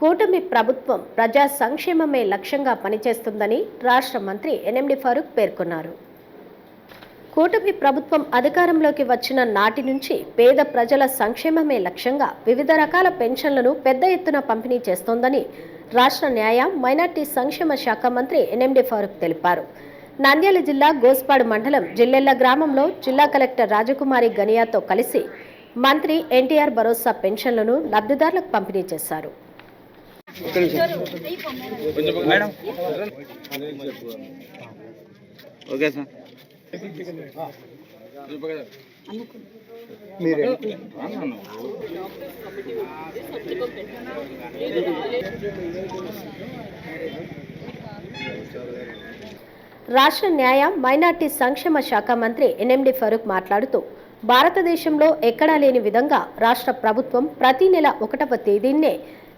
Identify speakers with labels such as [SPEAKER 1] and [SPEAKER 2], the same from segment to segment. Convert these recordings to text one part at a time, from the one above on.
[SPEAKER 1] కూటమి ప్రభుత్వం ప్రజా సంక్షేమమే లక్ష్యంగా పనిచేస్తుందని రాష్ట్ర మంత్రి ఎన్ఎండి ఫరూక్ పేర్కొన్నారు. కూటమి ప్రభుత్వం అధికారంలోకి వచ్చిన నాటి నుంచి పేద ప్రజల సంక్షేమమే లక్ష్యంగా వివిధ రకాల పెన్షన్లను పెద్ద ఎత్తున పంపిణీ చేస్తోందని రాష్ట్ర న్యాయ మైనార్టీ సంక్షేమ శాఖ మంత్రి ఎన్ఎండి ఫారూక్ తెలిపారు. నంద్యాల జిల్లా గోస్పాడు మండలం జిల్లెళ్ళ గ్రామంలో జిల్లా కలెక్టర్ రాజకుమారి గనియాతో కలిసి మంత్రి ఎన్టీఆర్ భరోసా పెన్షన్లను లబ్ధిదారులకు పంపిణీ చేశారు.
[SPEAKER 2] Madam okay sir.
[SPEAKER 1] రాష్ట్ర న్యాయ మైనార్టీ సంక్షేమ శాఖ మంత్రి ఎన్ఎండి ఫరూక్ మాట్లాడుతూ భారతదేశంలో ఎక్కడా లేని విధంగా రాష్ట్ర ప్రభుత్వం ప్రతి నెల ఒకటవ తేదీన్నే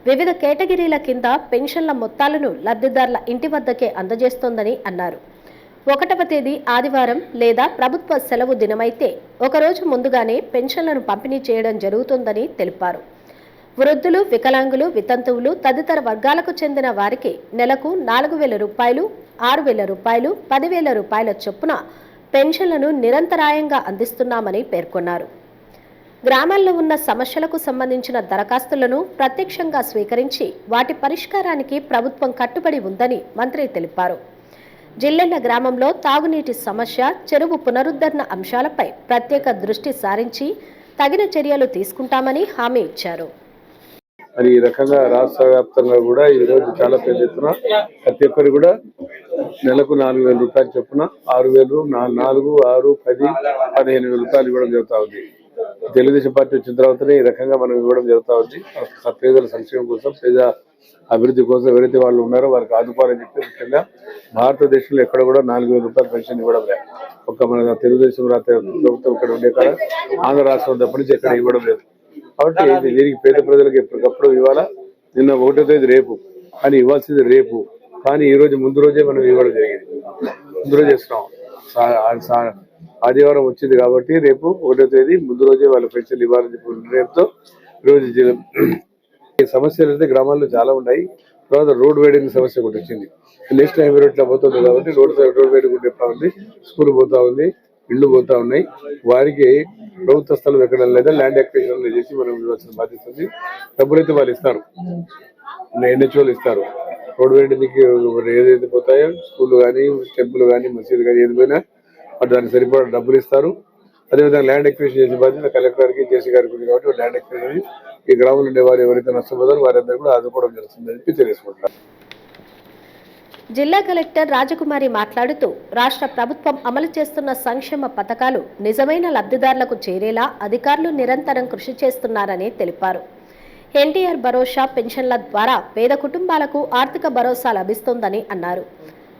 [SPEAKER 1] వివిధ కేటగిరీల కింద పెన్షన్ల మొత్తాలను లబ్ధిదారుల ఇంటి వద్దకే అందజేస్తోందని అన్నారు. ఒకటవ తేదీ ఆదివారం లేదా ప్రభుత్వ సెలవు దినమైతే ఒకరోజు ముందుగానే పెన్షన్లను పంపిణీ చేయడం జరుగుతుందని తెలిపారు. వృద్ధులు వికలాంగులు వితంతువులు తదితర వర్గాలకు చెందిన వారికి నెలకు నాలుగు వేల రూపాయలు ఆరు వేల రూపాయలు పదివేల రూపాయల చొప్పున పెన్షన్లను నిరంతరాయంగా అందిస్తున్నామని పేర్కొన్నారు. గ్రామాల్లో ఉన్న సమస్యలకు సంబంధించిన దరఖాస్తులను ప్రత్యక్షంగా స్వీకరించి వాటి పరిష్కారానికి ప్రభుత్వం కట్టుబడి ఉందని మంత్రి తెలిపారు. జిల్లెళ్ళ గ్రామంలో తాగునీటి సమస్య చెరువు పునరుద్ధరణ అంశాలపై ప్రత్యేక దృష్టి సారించి తగిన చర్యలు తీసుకుంటామని హామీ ఇచ్చారు.
[SPEAKER 3] మరి ఈ రకంగా రాష్ట్ర వ్యాప్తంగా కూడా ఈరోజు చాలా పెద్ద ఎత్తున ప్రతి ఒక్కరు కూడా నెలకు నాలుగు వేల రూపాయలు చొప్పున ఆరు వేలు నాలుగు ఆరు పది పదిహేను వేల రూపాయలు ఇవ్వడం జరుగుతూ ఉంది. తెలుగుదేశం పార్టీ వచ్చిన తర్వాతనే ఈ రకంగా మనం ఇవ్వడం జరుగుతూ ఉంది. పేదల సంక్షేమం కోసం పేద అభివృద్ధి కోసం ఎవరైతే వాళ్ళు ఉన్నారో వారికి ఆదుకోవాలని చెప్పి ముఖ్యంగా భారతదేశంలో ఎక్కడ కూడా నాలుగు వేల రూపాయలు పెన్షన్ ఇవ్వడం లేదు. ఒక్క మన తెలుగుదేశం ప్రభుత్వం ఇక్కడ ఉండే కాడ ఆంధ్ర రాష్ట్రం తప్పటి నుంచి ఎక్కడ ఇవ్వడం లేదు. కాబట్టి ఇది దీనికి పేద ప్రజలకు ఎప్పటికప్పుడు ఇవ్వాలా? నిన్న ఒకటో తేదీ రేపు. కానీ ఇవ్వాల్సింది రేపు. కానీ ఈ రోజు ముందు రోజే మనం ఇవ్వడం జరిగింది. ముందు రోజు ఇస్తున్నాం సా- ఆదివారం వచ్చింది కాబట్టి రేపు ఒకటో తేదీ ముందు రోజే వాళ్ళ పెన్షన్లు ఇవ్వాలని చెప్పి రేపుతో సమస్యలు అయితే గ్రామాల్లో చాలా ఉన్నాయి. తర్వాత రోడ్ వేడింగ్ సమస్య ఒకటి వచ్చింది. నేషనల్ హైవే రోడ్లో పోతుంది కాబట్టి రోడ్ రోడ్ వేడి కూడా చెప్తా ఉంది. స్కూల్ పోతా ఉంది. ఇళ్ళు పోతా ఉన్నాయి. వారికి ప్రభుత్వ స్థలం ఎక్కడ లేదా ల్యాండ్ ఎక్విజిషన్ చేసి మనం ఇవ్వాల్సిన బాధ్యత ఉంది. డబ్బులైతే వాళ్ళు ఇస్తారు. ఎన్హెచ్ఓలు ఇస్తారు. రోడ్ వేడికి ఏదైతే పోతాయో స్కూల్ కానీ టెంపుల్ కానీ మసీదు కానీ ఏది పోయినా వాటి దానికి సరిపడా డబ్బులు ఇస్తారు. అదేవిధంగా ల్యాండ్ ఎక్విజిషన్ చేసే బాధ్యత కలెక్టర్కి జేసీ గారికి ఉంది కాబట్టి ల్యాండ్ ఎక్విజిషన్ ఈ గ్రామంలో ఉండే వారు ఎవరైతే నష్టపోతారో వారందరూ కూడా ఆదుకోవడం జరుగుతుందని చెప్పి తెలియజేసుకుంటున్నారు
[SPEAKER 1] జిల్లా కలెక్టర్ రాజకుమారి మాట్లాడుతూ రాష్ట్ర ప్రభుత్వం అమలు చేస్తున్న సంక్షేమ పథకాలు నిజమైన లబ్ధిదారులకు చేరేలా అధికారులు నిరంతరం కృషి చేస్తున్నారని తెలిపారు. ఎన్టీఆర్ భరోసా పెన్షన్ల ద్వారా పేద కుటుంబాలకు ఆర్థిక భరోసా లభిస్తోందని అన్నారు.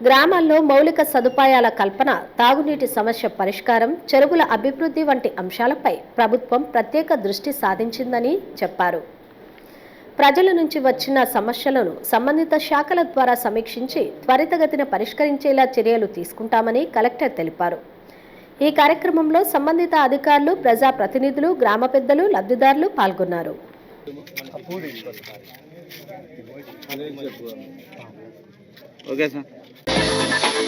[SPEAKER 1] గ్రామాల్లో మౌలిక సదుపాయాల కల్పన తాగునీటి సమస్య పరిష్కారం చెరువుల అభివృద్ధి వంటి అంశాలపై ప్రభుత్వం ప్రత్యేక దృష్టి సాధించిందని చెప్పారు. ప్రజల నుంచి వచ్చిన సమస్యలను సంబంధిత శాఖల ద్వారా సమీక్షించి త్వరితగతిన పరిష్కరించేలా చర్యలు తీసుకుంటామని కలెక్టర్ తెలిపారు. ఈ కార్యక్రమంలో సంబంధిత అధికారులు ప్రజా ప్రతినిధులు గ్రామ పెద్దలు లబ్ధిదారులు పాల్గొన్నారు.
[SPEAKER 2] Okay sir.